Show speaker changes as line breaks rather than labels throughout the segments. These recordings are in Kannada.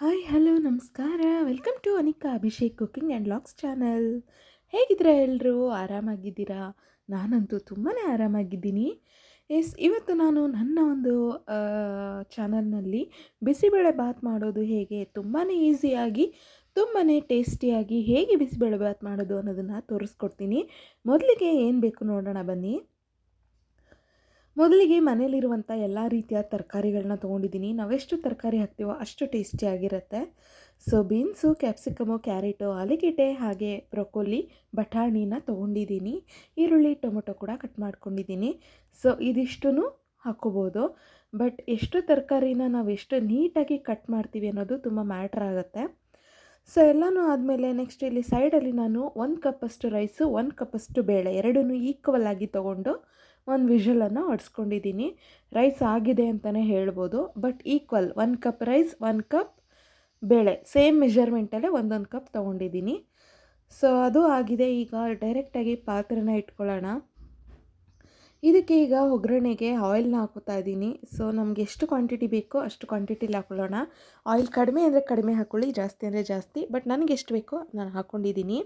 ಹಾಯ್ ಹಲೋ ನಮಸ್ಕಾರ. Welcome to Anika Abhishek cooking and vlogs channel ಹೇಗಿದ್ದೀರಾ ಎಲ್ಲರೂ ಆರಾಮಾಗಿದ್ದೀರಾ? ನಾನಂತೂ ತುಂಬಾ ಆರಾಮಾಗಿದ್ದೀನಿ. ಎಸ್ ಇವತ್ತು ನಾನು ನನ್ನ ಒಂದು ಚಾನಲ್ನಲ್ಲಿ ಬಿಸಿಬೇಳೆ ಬಾತ್ ಮಾಡೋದು ಹೇಗೆ ತುಂಬಾ ಈಸಿಯಾಗಿ ತುಂಬಾ ಟೇಸ್ಟಿಯಾಗಿ ಹೇಗೆ ಬಿಸಿಬೇಳೆ ಬಾತ್ ಮಾಡೋದು ಅನ್ನೋದನ್ನು ತೋರಿಸ್ಕೊಡ್ತೀನಿ. ಮೊದಲಿಗೆ ಏನು ಬೇಕು ನೋಡೋಣ ಬನ್ನಿ. ಮೊದಲಿಗೆ ಮನೆಯಲ್ಲಿರುವಂಥ ಎಲ್ಲ ರೀತಿಯ ತರಕಾರಿಗಳನ್ನ ತೊಗೊಂಡಿದ್ದೀನಿ. ನಾವೆಷ್ಟು ತರಕಾರಿ ಹಾಕ್ತೀವೋ ಅಷ್ಟು ಟೇಸ್ಟಿಯಾಗಿರುತ್ತೆ ಸೊ, ಬೀನ್ಸು, ಕ್ಯಾಪ್ಸಿಕಮು, ಕ್ಯಾರೆಟು, ಆಲಿಗೆಡ್ಡೆ ಹಾಗೆ ಬ್ರೊಕೊಲಿ, ಬಟಾಣಿನ ತೊಗೊಂಡಿದ್ದೀನಿ. ಈರುಳ್ಳಿ, ಟೊಮೊಟೊ ಕೂಡ ಕಟ್ ಮಾಡ್ಕೊಂಡಿದ್ದೀನಿ. ಸೊ ಇದಿಷ್ಟು ಹಾಕ್ಕೋಬೋದು. ಬಟ್ ಎಷ್ಟು ತರಕಾರಿನ ನಾವು ಎಷ್ಟು ನೀಟಾಗಿ ಕಟ್ ಮಾಡ್ತೀವಿ ಅನ್ನೋದು ತುಂಬ ಮ್ಯಾಟ್ರ್ ಆಗುತ್ತೆ. ಸೊ, ಎಲ್ಲನೂ ಆದಮೇಲೆ ನೆಕ್ಸ್ಟ್ ಇಲ್ಲಿ ಸೈಡಲ್ಲಿ ನಾನು ಒಂದು ಕಪ್ಪಷ್ಟು ರೈಸು, ಒಂದು ಕಪ್ಪಷ್ಟು ಬೇಳೆ ಎರಡನ್ನೂ ಈಕ್ವಲ್ ಆಗಿ ತೊಗೊಂಡು ಒಂದು ವಿಷಲನ್ನು ಹೊಡ್ಸ್ಕೊಂಡಿದ್ದೀನಿ ರೈಸ್ ಆಗಿದೆ ಅಂತಲೇ ಹೇಳ್ಬೋದು but equal one cup rice one cup ಬೇಳೆ. ಸೇಮ್ ಮೆಷರ್ಮೆಂಟಲ್ಲೇ ಒಂದೊಂದು ಕಪ್ ತೊಗೊಂಡಿದ್ದೀನಿ ಸೊ ಅದು ಆಗಿದೆ. ಈಗ ಡೈರೆಕ್ಟಾಗಿ ಪಾತ್ರೆನ ಇಟ್ಕೊಳ್ಳೋಣ. ಇದಕ್ಕೆ ಈಗ ಒಗ್ಗರಣೆಗೆ ಆಯಿಲ್ನ ಹಾಕೋತಾ ಇದ್ದೀನಿ ಸೊ ನಮಗೆ ಎಷ್ಟು ಕ್ವಾಂಟಿಟಿ ಬೇಕೋ ಅಷ್ಟು ಕ್ವಾಂಟಿಟಿಲಿ ಹಾಕೊಳ್ಳೋಣ. ಆಯಿಲ್ ಕಡಿಮೆ ಅಂದರೆ ಕಡಿಮೆ ಹಾಕ್ಕೊಳ್ಳಿ ಜಾಸ್ತಿ ಅಂದರೆ ಜಾಸ್ತಿ ಬಟ್ ನನಗೆ ಎಷ್ಟು ಬೇಕೋ ನಾನು ಹಾಕ್ಕೊಂಡಿದ್ದೀನಿ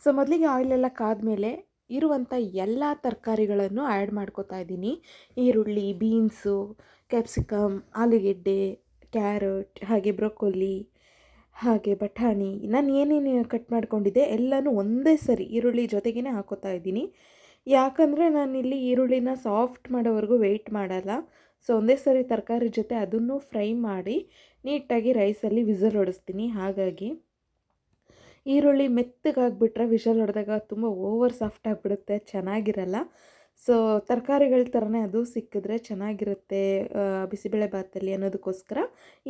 ಸೊ ಮೊದಲಿಗೆ ಆಯಿಲೆಲ್ಲ ಕಾದ್ಮೇಲೆ ಇರುವಂಥ ಎಲ್ಲ ತರಕಾರಿಗಳನ್ನು ಆ್ಯಡ್ ಮಾಡ್ಕೋತಾ ಇದ್ದೀನಿ. ಈರುಳ್ಳಿ ಬೀನ್ಸು ಕ್ಯಾಪ್ಸಿಕಮ್ ಆಲೂಗೆಡ್ಡೆ ಕ್ಯಾರೆಟ್ ಹಾಗೆ ಬ್ರೊಕೊಲಿ ಹಾಗೆ ಬಟಾಣಿ. ನಾನು ಏನೇನು ಕಟ್ ಮಾಡ್ಕೊಂಡಿದ್ದೆ ಎಲ್ಲನೂ ಒಂದೇ ಸರಿ ಈರುಳ್ಳಿ ಜೊತೆಗೇ ಹಾಕೋತಾ ಇದ್ದೀನಿ. ಯಾಕಂದರೆ ನಾನಿಲ್ಲಿ ಈರುಳ್ಳಿನ ಸಾಫ್ಟ್ ಮಾಡೋವರೆಗೂ ವೆಯ್ಟ್ ಮಾಡಲ್ಲ. ಸೊ ಒಂದೇ ಸರಿ ತರಕಾರಿ ಜೊತೆ ಅದನ್ನು ಫ್ರೈ ಮಾಡಿ ನೀಟಾಗಿ ರೈಸಲ್ಲಿ ವಿಸಲ್ ಹೊಡೆಸ್ತೀನಿ. ಹಾಗಾಗಿ ಈರುಳ್ಳಿ ಮೆತ್ತಗಾಗ್ಬಿಟ್ರೆ ವಿಷಲ್ ಹೊಡೆದಾಗ ತುಂಬ ಓವರ್ ಸಾಫ್ಟ್ ಆಗಿಬಿಡುತ್ತೆ, ಚೆನ್ನಾಗಿರಲ್ಲ. ಸೊ ತರಕಾರಿಗಳ ಥರನೇ ಅದು ಸಿಕ್ಕಿದ್ರೆ ಚೆನ್ನಾಗಿರುತ್ತೆ ಬಿಸಿಬೇಳೆ ಭಾತಲ್ಲಿ ಅನ್ನೋದಕ್ಕೋಸ್ಕರ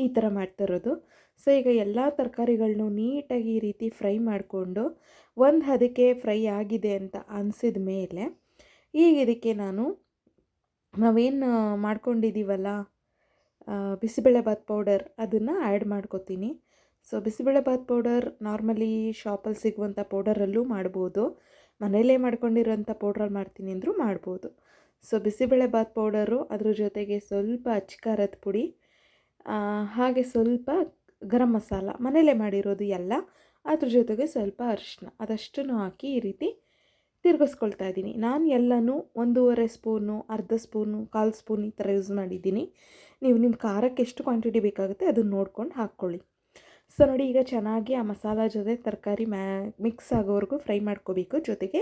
ಈ ಥರ ಮಾಡ್ತಿರೋದು. ಸೊ ಈಗ ಎಲ್ಲ ತರಕಾರಿಗಳನ್ನೂ ನೀಟಾಗಿ ಈ ರೀತಿ ಫ್ರೈ ಮಾಡಿಕೊಂಡು ಒಂದು ಹದಕ್ಕೆ ಫ್ರೈ ಆಗಿದೆ ಅಂತ ಅನಿಸಿದ ಮೇಲೆ ಈಗ ಇದಕ್ಕೆ ನಾನು ನಾವೇನು ಮಾಡ್ಕೊಂಡಿದ್ದೀವಲ್ಲ ಬಿಸಿಬೇಳೆಬಾತ್ ಪೌಡರ್ ಅದನ್ನು ಆ್ಯಡ್ ಮಾಡ್ಕೋತೀನಿ. ಸೊ ಬಿಸಿಬೇಳೆಬಾತ್ ಪೌಡರ್ ನಾರ್ಮಲಿ ಶಾಪಲ್ಲಿ ಸಿಗುವಂಥ ಪೌಡರಲ್ಲೂ ಮಾಡ್ಬೋದು. ಮನೆಯಲ್ಲೇ ಮಾಡ್ಕೊಂಡಿರೋಂಥ ಪೌಡ್ರಲ್ಲಿ ಮಾಡ್ತೀನಿ ಅಂದರೂ ಮಾಡ್ಬೋದು. ಸೊ ಬಿಸಿಬೇಳೆಬಾತ್ ಪೌಡರು ಅದ್ರ ಜೊತೆಗೆ ಸ್ವಲ್ಪ ಅಚ್ಕಾರದ ಪುಡಿ ಹಾಗೆ ಸ್ವಲ್ಪ ಗರಂ ಮಸಾಲ ಮನೆಯಲ್ಲೇ ಮಾಡಿರೋದು ಎಲ್ಲ, ಅದ್ರ ಜೊತೆಗೆ ಸ್ವಲ್ಪ ಅರಿಶಿನ ಅದಷ್ಟನ್ನು ಹಾಕಿ ಈ ರೀತಿ ತಿರ್ಗಿಸ್ಕೊಳ್ತಾ ಇದ್ದೀನಿ. ನಾನು ಎಲ್ಲನೂ ಒಂದೂವರೆ ಸ್ಪೂನು, ಅರ್ಧ ಸ್ಪೂನು, ಕಾಲು ಸ್ಪೂನ್ ಈ ಥರ ಯೂಸ್ ಮಾಡಿದ್ದೀನಿ. ನೀವು ನಿಮ್ಮ ಖಾರಕ್ಕೆ ಎಷ್ಟು ಕ್ವಾಂಟಿಟಿ ಬೇಕಾಗುತ್ತೆ ಅದನ್ನು ನೋಡ್ಕೊಂಡು ಹಾಕ್ಕೊಳ್ಳಿ. ಸೊ ನೋಡಿ, ಈಗ ಚೆನ್ನಾಗಿ ಆ ಮಸಾಲ ಜೊತೆ ತರಕಾರಿ ಮ್ಯಾ, ಮಿಕ್ಸ್ ಆಗೋವರೆಗೂ ಫ್ರೈ ಮಾಡ್ಕೋಬೇಕು. ಜೊತೆಗೆ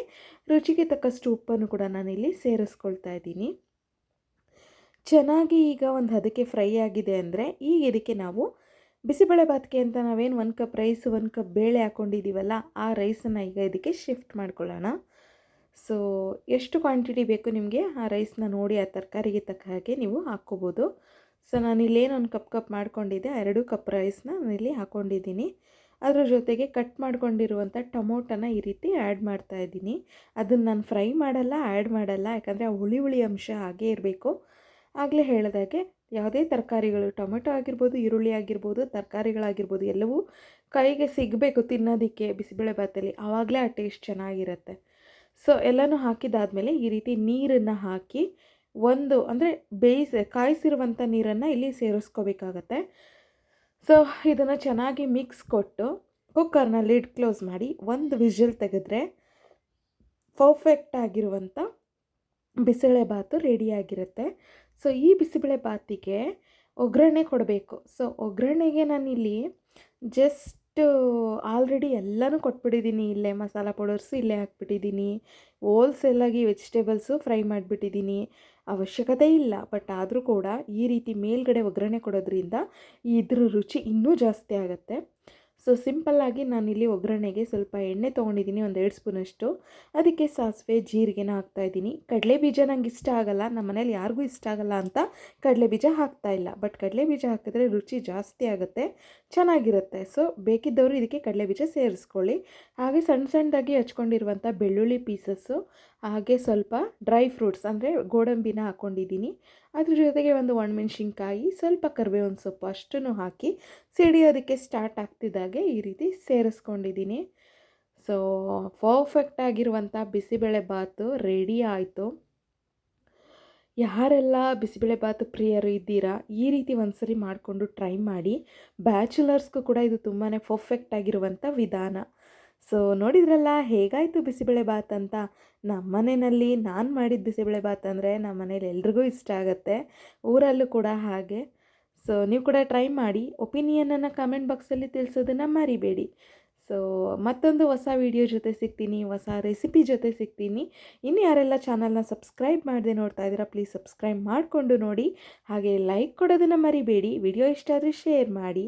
ರುಚಿಗೆ ತಕ್ಕಷ್ಟು ಉಪ್ಪನ್ನು ಕೂಡ ನಾನಿಲ್ಲಿ ಸೇರಿಸ್ಕೊಳ್ತಾ ಇದ್ದೀನಿ. ಚೆನ್ನಾಗಿ ಈಗ ಒಂದು ಅದಕ್ಕೆ ಫ್ರೈ ಆಗಿದೆ ಅಂದರೆ, ಈಗ ಇದಕ್ಕೆ ನಾವು ಬಿಸಿಬೇಳೆ ಅಂತ ನಾವೇನು ಒಂದು ಕಪ್ ರೈಸ್, ಒಂದು ಕಪ್ ಬೇಳೆ ಹಾಕ್ಕೊಂಡಿದ್ದೀವಲ್ಲ ಆ ರೈಸನ್ನು ಈಗ ಇದಕ್ಕೆ ಶಿಫ್ಟ್ ಮಾಡ್ಕೊಳ್ಳೋಣ. ಸೊ, ಎಷ್ಟು ಕ್ವಾಂಟಿಟಿ ಬೇಕು ನಿಮಗೆ ಆ ರೈಸ್ನ ನೋಡಿ, ಆ ತರಕಾರಿಗೆ ತಕ್ಕ ಹಾಗೆ ನೀವು ಹಾಕ್ಕೋಬೋದು. ಸೊ ನಾನಿಲ್ಲೇನು ಒಂದು ಕಪ್ ಕಪ್ ಮಾಡ್ಕೊಂಡಿದ್ದೆ ಎರಡು ಕಪ್ ರೈಸ್ನ ನಾನಿಲ್ಲಿ ಹಾಕ್ಕೊಂಡಿದ್ದೀನಿ ಅದರ ಜೊತೆಗೆ ಕಟ್ ಮಾಡ್ಕೊಂಡಿರುವಂಥ ಟೊಮೊಟೊನ ಈ ರೀತಿ ಆ್ಯಡ್ ಮಾಡ್ತಾ ಇದ್ದೀನಿ. ಅದನ್ನು ನಾನು ಫ್ರೈ ಮಾಡಲ್ಲ, ಆ್ಯಡ್ ಮಾಡಲ್ಲ, ಯಾಕಂದರೆ ಆ ಹುಳಿ ಹುಳಿ ಅಂಶ ಹಾಗೇ ಇರಬೇಕು. ಆಗಲೇ ಹೇಳಿದಾಗೆ ಯಾವುದೇ ತರಕಾರಿಗಳು, ಟೊಮೆಟೊ ಆಗಿರ್ಬೋದು, ಈರುಳ್ಳಿ ಆಗಿರ್ಬೋದು, ತರಕಾರಿಗಳಾಗಿರ್ಬೋದು, ಎಲ್ಲವೂ ಕೈಗೆ ಸಿಗಬೇಕು ತಿನ್ನೋದಕ್ಕೆ ಬಿಸಿಬೇಳೆ ಭಾತಲ್ಲಿ, ಆವಾಗಲೇ ಆ ಟೇಸ್ಟ್ ಚೆನ್ನಾಗಿರುತ್ತೆ. ಸೊ ಎಲ್ಲನೂ ಹಾಕಿದಾದಮೇಲೆ ಈ ರೀತಿ ನೀರನ್ನು ಹಾಕಿ ಒಂದು ಅಂದರೆ ಬೇಯಿಸಿ ಕಾಯಿಸಿರುವಂಥ ನೀರನ್ನು ಇಲ್ಲಿ ಸೇರಿಸ್ಕೋಬೇಕಾಗತ್ತೆ. ಸೊ ಇದನ್ನು ಚೆನ್ನಾಗಿ ಮಿಕ್ಸ್ ಕೊಟ್ಟು ಕುಕ್ಕರ್ನ ಲಿಡ್ ಕ್ಲೋಸ್ ಮಾಡಿ ಒಂದು ವಿಷಲ್ ತೆಗೆದ್ರೆ ಪರ್ಫೆಕ್ಟ್ ಆಗಿರುವಂಥ ಬಿಸಿಬೇಳೆ ಬಾತು ರೆಡಿಯಾಗಿರುತ್ತೆ ಸೊ ಈ ಬಿಸಿಬೇಳೆ ಬಾತಿಗೆ ಒಗ್ಗರಣೆ ಕೊಡಬೇಕು. ಸೊ ಒಗ್ಗರಣೆಗೆ ನಾನಿಲ್ಲಿ ಜಸ್ಟ್ ಆಲ್ರೆಡಿ ಎಲ್ಲನೂ ಕೊಟ್ಬಿಟ್ಟಿದ್ದೀನಿ. ಇಲ್ಲೇ ಮಸಾಲ ಪೌಡರ್ಸು ಇಲ್ಲೇ ಹಾಕ್ಬಿಟ್ಟಿದ್ದೀನಿ. ಹೋಲ್ಸೇಲಾಗಿ ವೆಜಿಟೇಬಲ್ಸು ಫ್ರೈ ಮಾಡಿಬಿಟ್ಟಿದ್ದೀನಿ. ಅವಶ್ಯಕತೆ ಇಲ್ಲ. ಬಟ್ ಆದರೂ ಕೂಡ ಈ ರೀತಿ ಮೇಲ್ಗಡೆ ಒಗ್ಗರಣೆ ಕೊಡೋದ್ರಿಂದ ಇದ್ರ ರುಚಿ ಇನ್ನೂ ಜಾಸ್ತಿ ಆಗುತ್ತೆ. ಸೊ ಸಿಂಪಲ್ಲಾಗಿ ನಾನಿಲ್ಲಿ ಒಗ್ಗರಣೆಗೆ ಸ್ವಲ್ಪ ಎಣ್ಣೆ ತೊಗೊಂಡಿದ್ದೀನಿ, ಒಂದು ಎರಡು ಸ್ಪೂನಷ್ಟು. ಅದಕ್ಕೆ ಸಾಸಿವೆ, ಜೀರಿಗೆನ ಹಾಕ್ತಾಯಿದ್ದೀನಿ ಕಡಲೆ ಬೀಜ ನಂಗೆ ಇಷ್ಟ ಆಗಲ್ಲ ನಮ್ಮ ಮನೇಲಿ ಯಾರಿಗೂ ಇಷ್ಟ ಆಗಲ್ಲ ಅಂತ ಕಡಲೆ ಬೀಜ ಹಾಕ್ತಾಯಿಲ್ಲ ಬಟ್ ಕಡಲೆ ಬೀಜ ಹಾಕಿದ್ರೆ ರುಚಿ ಜಾಸ್ತಿ ಆಗುತ್ತೆ, ಚೆನ್ನಾಗಿರುತ್ತೆ. ಸೊ ಬೇಕಿದ್ದವರು ಇದಕ್ಕೆ ಕಡಲೆ ಬೀಜ ಸೇರಿಸ್ಕೊಳ್ಳಿ. ಹಾಗೆ ಸಣ್ಣ ಸಣ್ಣದಾಗಿ ಹಚ್ಕೊಂಡಿರುವಂಥ ಬೆಳ್ಳುಳ್ಳಿ ಪೀಸಸ್ಸು ಹಾಗೆ ಸ್ವಲ್ಪ ಡ್ರೈ ಫ್ರೂಟ್ಸ್ ಅಂದರೆ ಗೋಡಂಬಿನ ಹಾಕ್ಕೊಂಡಿದ್ದೀನಿ ಅದ್ರ ಜೊತೆಗೆ ಒಂದು ಒಣಮೆಣ್ಸಿನ್ಕಾಯಿ, ಸ್ವಲ್ಪ ಕರಿಬೇವಿನ ಸೊಪ್ಪು ಅಷ್ಟನ್ನು ಹಾಕಿ ಸಿಡಿಯೋದಕ್ಕೆ ಸ್ಟಾರ್ಟ್ ಆಗ್ತಿದ್ದಾಗೆ ಈ ರೀತಿ ಸೇರಿಸ್ಕೊಂಡಿದ್ದೀನಿ. ಸೊ ಪರ್ಫೆಕ್ಟ್ ಆಗಿರುವಂಥ ಬಿಸಿಬೇಳೆ ಬಾತು ರೆಡಿ ಆಯಿತು. ಯಾರೆಲ್ಲ ಬಿಸಿಬೇಳೆಬಾತು ಪ್ರಿಯರು ಇದ್ದೀರಾ, ಈ ರೀತಿ ಒಂದ್ಸರಿ ಮಾಡಿಕೊಂಡು ಟ್ರೈ ಮಾಡಿ. ಬ್ಯಾಚುಲರ್ಸ್ಗೂ ಕೂಡ ಇದು ತುಂಬಾ ಪರ್ಫೆಕ್ಟ್ ಆಗಿರುವಂಥ ವಿಧಾನ. ಸೊ ನೋಡಿದ್ರಲ್ಲ, ಹೇಗಾಯಿತು ಬಿಸಿಬೇಳೆಬಾತ್ ಅಂತ? ನಮ್ಮ ಮನೆಯಲ್ಲಿ ನಾನು ಮಾಡಿದ ಬಿಸಿಬೇಳೆಬಾತ್ ಅಂದರೆ ನಮ್ಮ ಮನೇಲಿ ಎಲ್ರಿಗೂ ಇಷ್ಟ ಆಗುತ್ತೆ, ಊರಲ್ಲೂ ಕೂಡ ಹಾಗೆ. ಸೊ ನೀವು ಕೂಡ ಟ್ರೈ ಮಾಡಿ, ಒಪಿನಿಯನನ್ನು ಕಮೆಂಟ್ ಬಾಕ್ಸಲ್ಲಿ ತಿಳಿಸೋದನ್ನು ಮರಿಬೇಡಿ. ಸೊ ಮತ್ತೊಂದು ಹೊಸ ವಿಡಿಯೋ ಜೊತೆ ಸಿಗ್ತೀನಿ, ಹೊಸ ರೆಸಿಪಿ ಜೊತೆ ಸಿಗ್ತೀನಿ. ಇನ್ನು ಯಾರೆಲ್ಲ ಚಾನಲ್ನ ಸಬ್ಸ್ಕ್ರೈಬ್ ಮಾಡದೆ ನೋಡ್ತಾ ಇದ್ದೀರಾ, ಪ್ಲೀಸ್ ಸಬ್ಸ್ಕ್ರೈಬ್ ಮಾಡಿಕೊಂಡು ನೋಡಿ. ಹಾಗೆ ಲೈಕ್ ಕೊಡೋದನ್ನು ಮರಿಬೇಡಿ, ವಿಡಿಯೋ ಇಷ್ಟ ಆದರೆ ಶೇರ್ ಮಾಡಿ.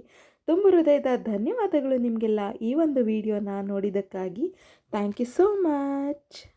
ತುಂಬ ಹೃದಯದ ಧನ್ಯವಾದಗಳು ನಿಮಗೆಲ್ಲ ಈ ಒಂದು ವಿಡಿಯೋನ ನೋಡಿದ್ದಕ್ಕಾಗಿ. Thank you so much